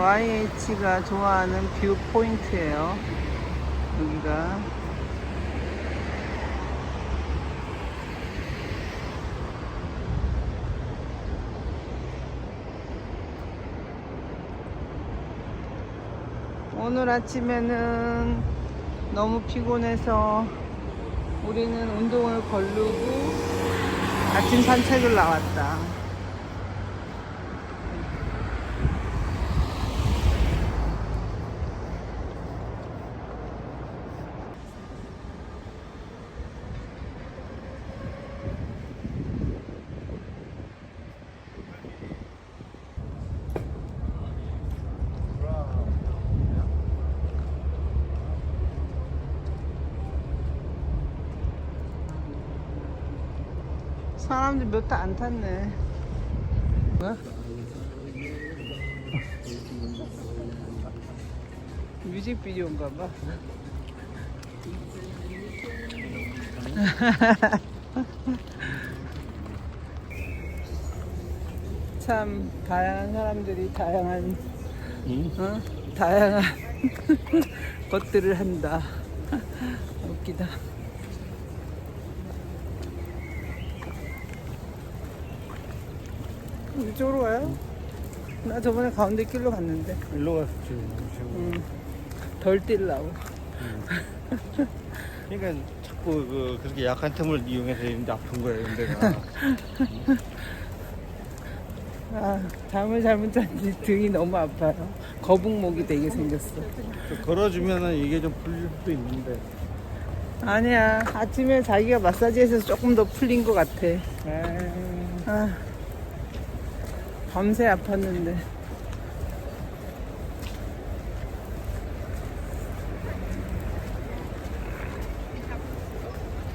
YH가 좋아하는 뷰 포인트예요. 여기가 오늘 아침에는 너무 피곤해서 우리는 운동을 걸르고 아침 산책을 나왔다. 사람들 몇 대 안 탔네. 뭐야? 뮤직비디오인가 봐. 참 다양한 사람들이 다양한 어? 다양한 것들을 한다. 웃기다. 이쪽으로 가요? 나 저번에 가운데 길로 갔는데. 일로 갔지. 음, 덜 뛸라고. 그러니까 자꾸 그 그렇게 약한 틈을 이용해서 이런데 아픈 거예요, 근데가. 아 잠을 잘못 잤는지 등이 너무 아파요. 거북목이 되게 생겼어. 걸어주면은 이게 좀 풀릴 수도 있는데. 아니야. 아침에 자기가 마사지해서 조금 더 풀린 것 같아. 아 밤새 아팠는데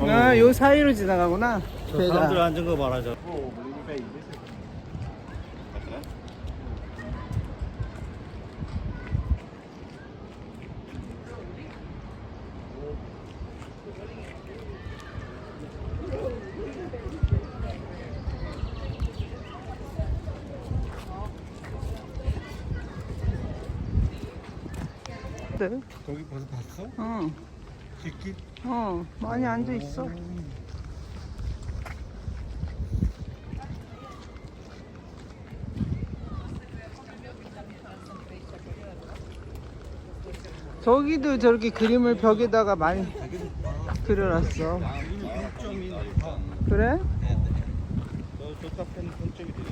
아 요 사이로 지나가구나 저 배가. 사람들 앉은 거 말하자. 네. 거기 벌써 봤어? 어, 뒷길? 어 많이 앉아 있어 저기도 저렇게 그림을 벽에다가 많이 그려놨어. 여기는 높아. 그래? 저, 저 카페는 동점이 되네.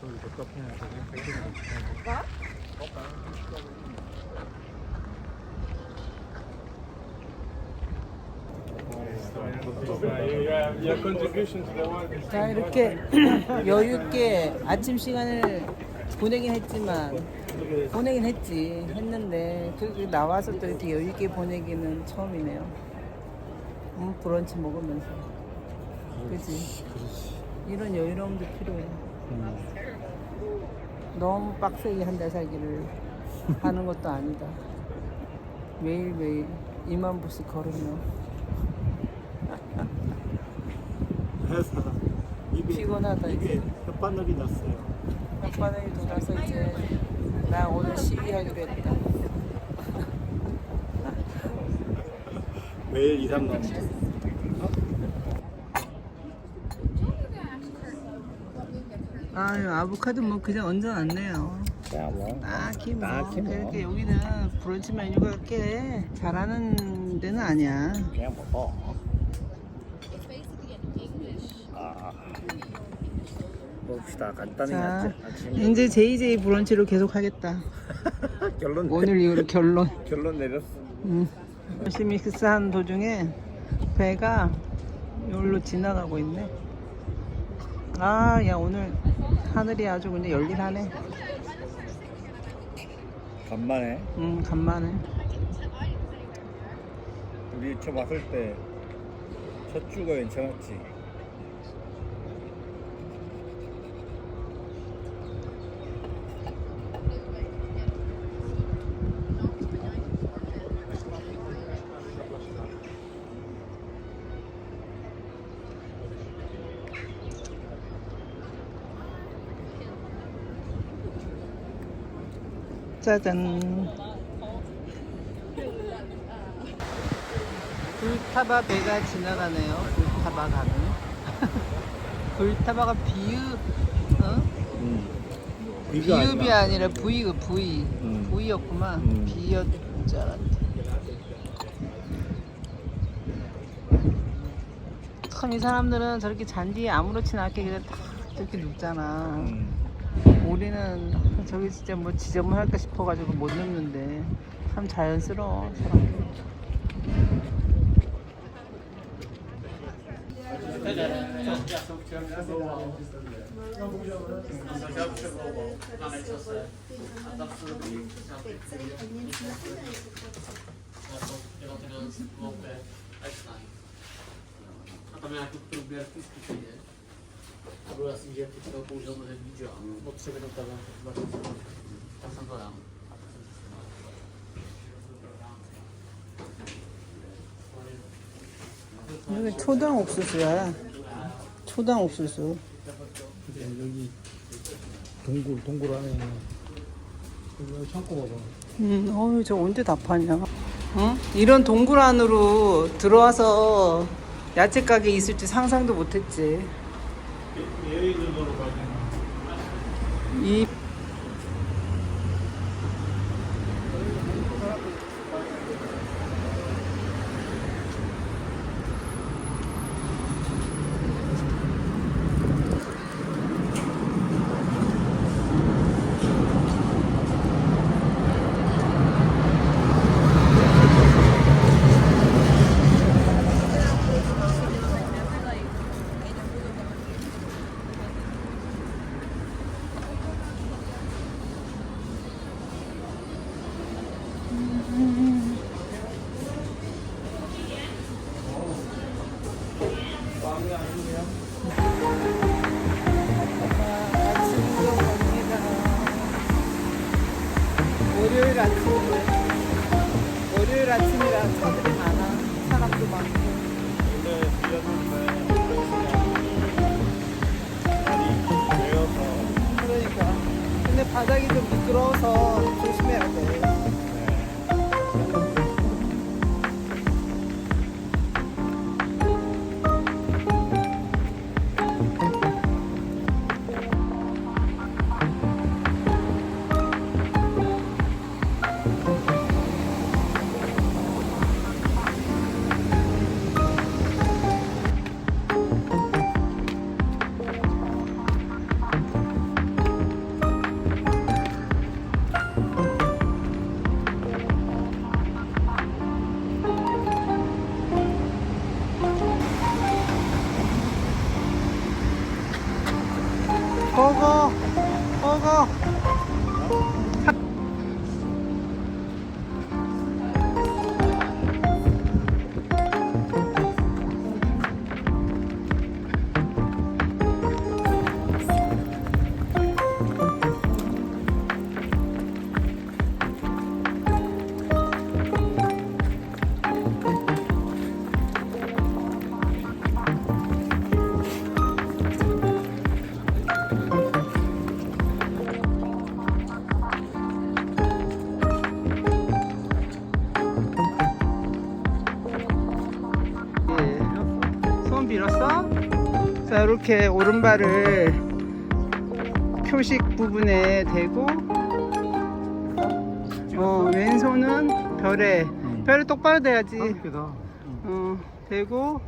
저기 저 카페는 되게 동점이 높아. 자 이렇게 여유 있게 아침 시간을 보내긴 했지만 보내긴 했지 했는데 저기 나와서 또 이렇게 여유 있게 보내기는 처음이네요. 음, 브런치 먹으면서 그지 이런 여유로움도 필요해. 너무 빡세게 한 달 살기를 하는 것도 아니다. 매일 매일 2만步씩 걸으면 회사 입에 피곤하다 이제. 혓바늘이 났어요. 혓바닥이 돌아서 이제 나 오늘 시위하기로 했다. 매일 2, 3년. 아유 아보카도 뭐 그냥 얹어놨네요. 야, 뭐. 딱히 뭐 딱히 뭐. 그렇게 여기는 브런치 메뉴가 꽤 잘하는 데는 아니야. 그냥 먹어. 아. 봅시다. 간단히 자 아침- 이제 JJ 브런치로 계속 하겠다. 결론 오늘 이후로 결론. 결론 내렸어. 음. 열심히 식사하는 도중에 배가 여기로 지나가고 있네. 아, 야 오늘 하늘이 아주 그냥 열일하네. 간만에 음, 간만에. 우리 처음 왔을 때 첫 주가 괜찮았지. 짜잔. 불타바 배가 지나가네요. 불타바 가는. 불타바가 비유, 어? 비읍이 아니라 부이가 부이. 음. 부이였구만. 음. 비였는 줄 알았는데. 참 이 사람들은 저렇게 잔디에 아무렇지나 않게 그냥 딱 저렇게 눕잖아. 음. 우리는 저기 진짜 뭐 지저분할까 싶어가지고 못 눕는데. 참 자연스러워 사람 použil mnohem víc, jo. O tři minuty, dva Tak jsem to dal. 여기 초당 옥수수야. 초당 옥수수. 여기 동굴 동굴 안에 여기 창고 봐봐. 음, 어휴, 저 언제 다 파냐? 응? 이런 동굴 안으로 들어와서 야채 가게 있을지 상상도 못했지. 예 월요일 아침인데 월요일 아침이라 차들이 많아. 사람도 많고. 그러니까. 근데 바닥이 좀 미끄러워서 조심해야 돼. 예. 손 빌었어? 자 이렇게 오른발을 표식 부분에 대고 어, 왼손은 별에 별에 똑바로 대야지. 어, 대고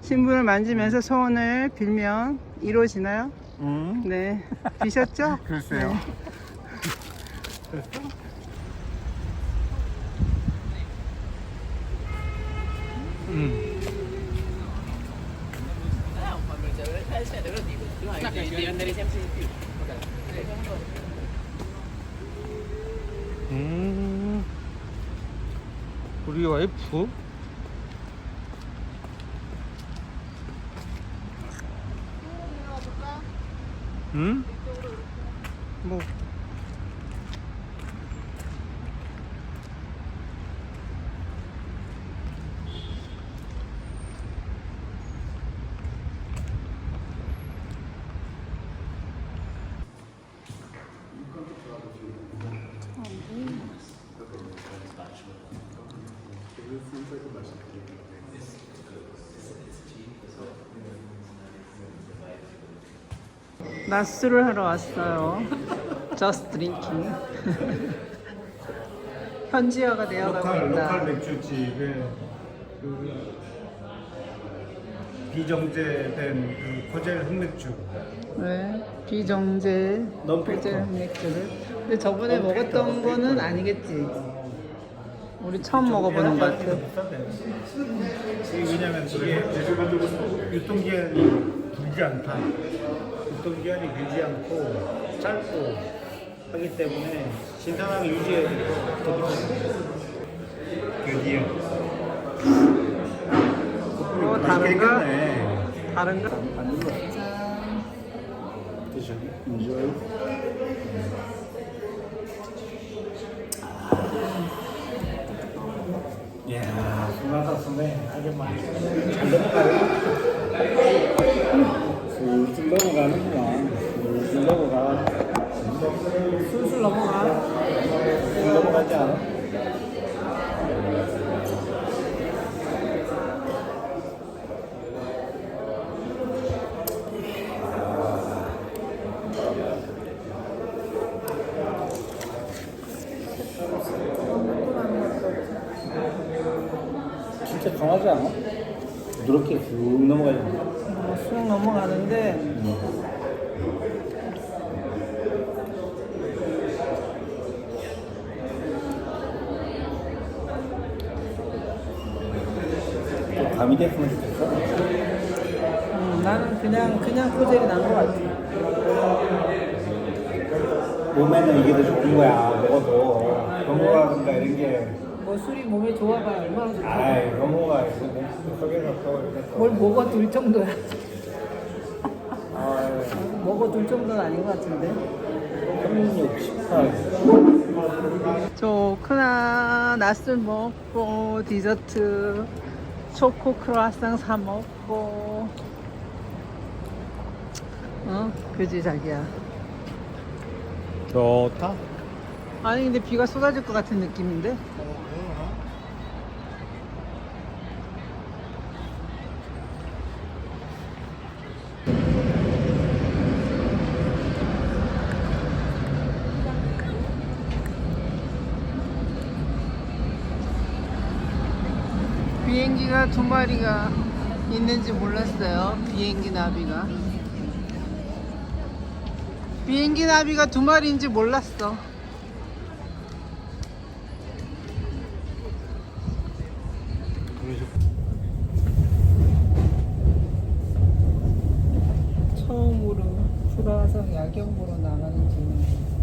신분을 만지면서 소원을 빌면 이루어지나요? 응. 네 비셨죠? 글쎄요. 네. 응. 음. 우리 와이프? 응? 뭐 낮술을 하러 왔어요. Just drinking. 현지화가 되어가고 로컬, 있다. 로컬 맥주집에 그 비정제된 그 코젤 흑맥주 네, 비정제 넌필터. 호텔 맥주를. 근데 저번에 먹었던 거는 아니겠지. 우리 처음 먹어보는 것 같아. 이게 왜냐면 유통기한이 길지 않다. 유통기한이 길지 않고 짧고 하기 때문에 신선하게 유지해야 더 드디어 뭐 다른가? 다른가? 드셔. enjoy. 이야, 순하다 순해. 아주 넘어가요. 슬슬 넘어가는구나. 슬슬 넘어가. 술술 넘어가. 슬슬 넘어가지 않아? 진짜 강하지 않아? 부드럽게 쑥 넘어가야 돼. 어, 쑥 넘어가는데 좀 감이 됐으면 좋겠어. 음, 나는 그냥 그냥 코젤이 난 것 같아. 몸에는 이게 더 좋은 거야. 먹어도 경호라든가 이런 게 뭐 술이 몸에 좋아봐야 얼마나 좋아. 아이 경호가. 속에서 또 이렇게 뭘 먹어둘 정도야. 아, 먹어둘 정도는 아닌 것 같은데. 36, 18. 좋구나. 낮술 먹고 디저트 초코 크로아상 사 먹고. 어, 그지 자기야. 좋다. 아니 근데 비가 쏟아질 것 같은 느낌인데? 비행기가 두 마리가 있는지 몰랐어요. 비행기 나비가. 비행기 나비가 두 마리인지 몰랐어. 처음으로 프라하성 야경 보러 나가는 중이에요.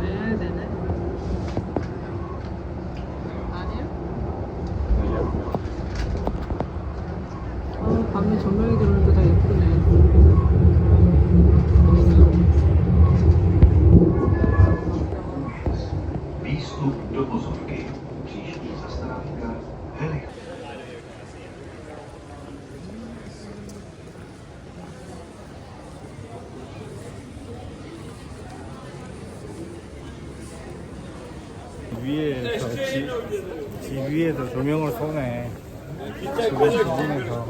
네, 네, 네. 아니요? 아, 밤에 조명이 들어오니까 더 예쁘네. Výstup do pozorky. Příští zastávka Heli. 위에서 지, 지 위에서 조명을 쏘네. 주변 주변에서.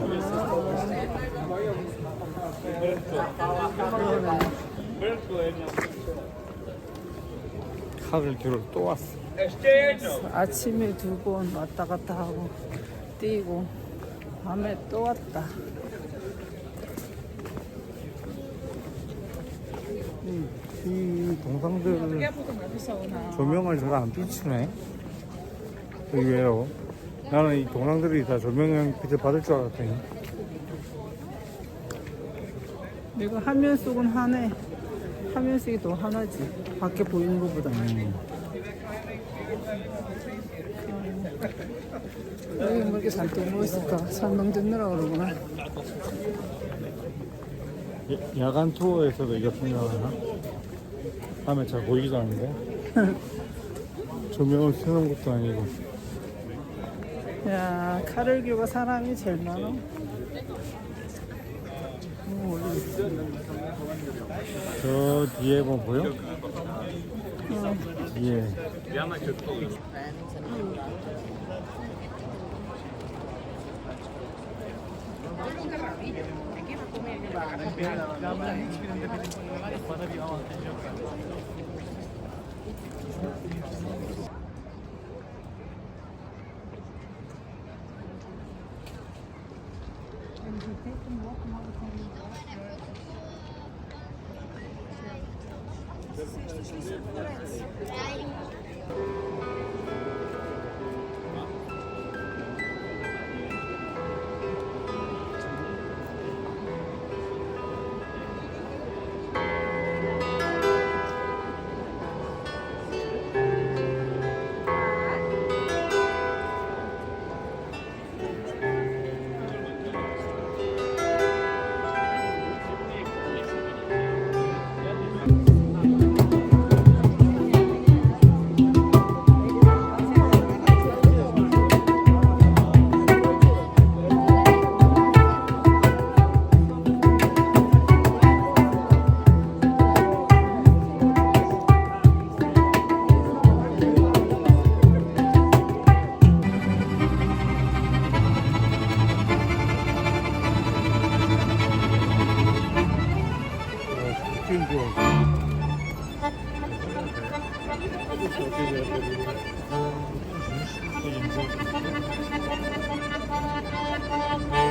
카를 겨울 또 왔어. 아침에 두 번 왔다 갔다 하고 뛰고 밤에 또 왔다. 이 동상들은 조명을 잘 안 비추네. 의외로. 나는 이 동상들이 다 조명을 빛을 받을 줄 알았더니. 내가 화면 속은 하네. 화면 속이 더 하나지. 밖에 보이는 것보다. 여기 뭐 이렇게 잔뜩 모였을까? 설명 듣느라 그러구나. 야- 야간 투어에서도 이거 생각하나? 밤에 잘 보이지도 않는데 조명을 켜놓은 것도 아니고 야 카를교가 사람이 제일 많아 저 뒤에 뭐 보여? 응. 뒤에 Planların hiçbirinde benim bana bir avantaj yok. Все, что здесь Thank you.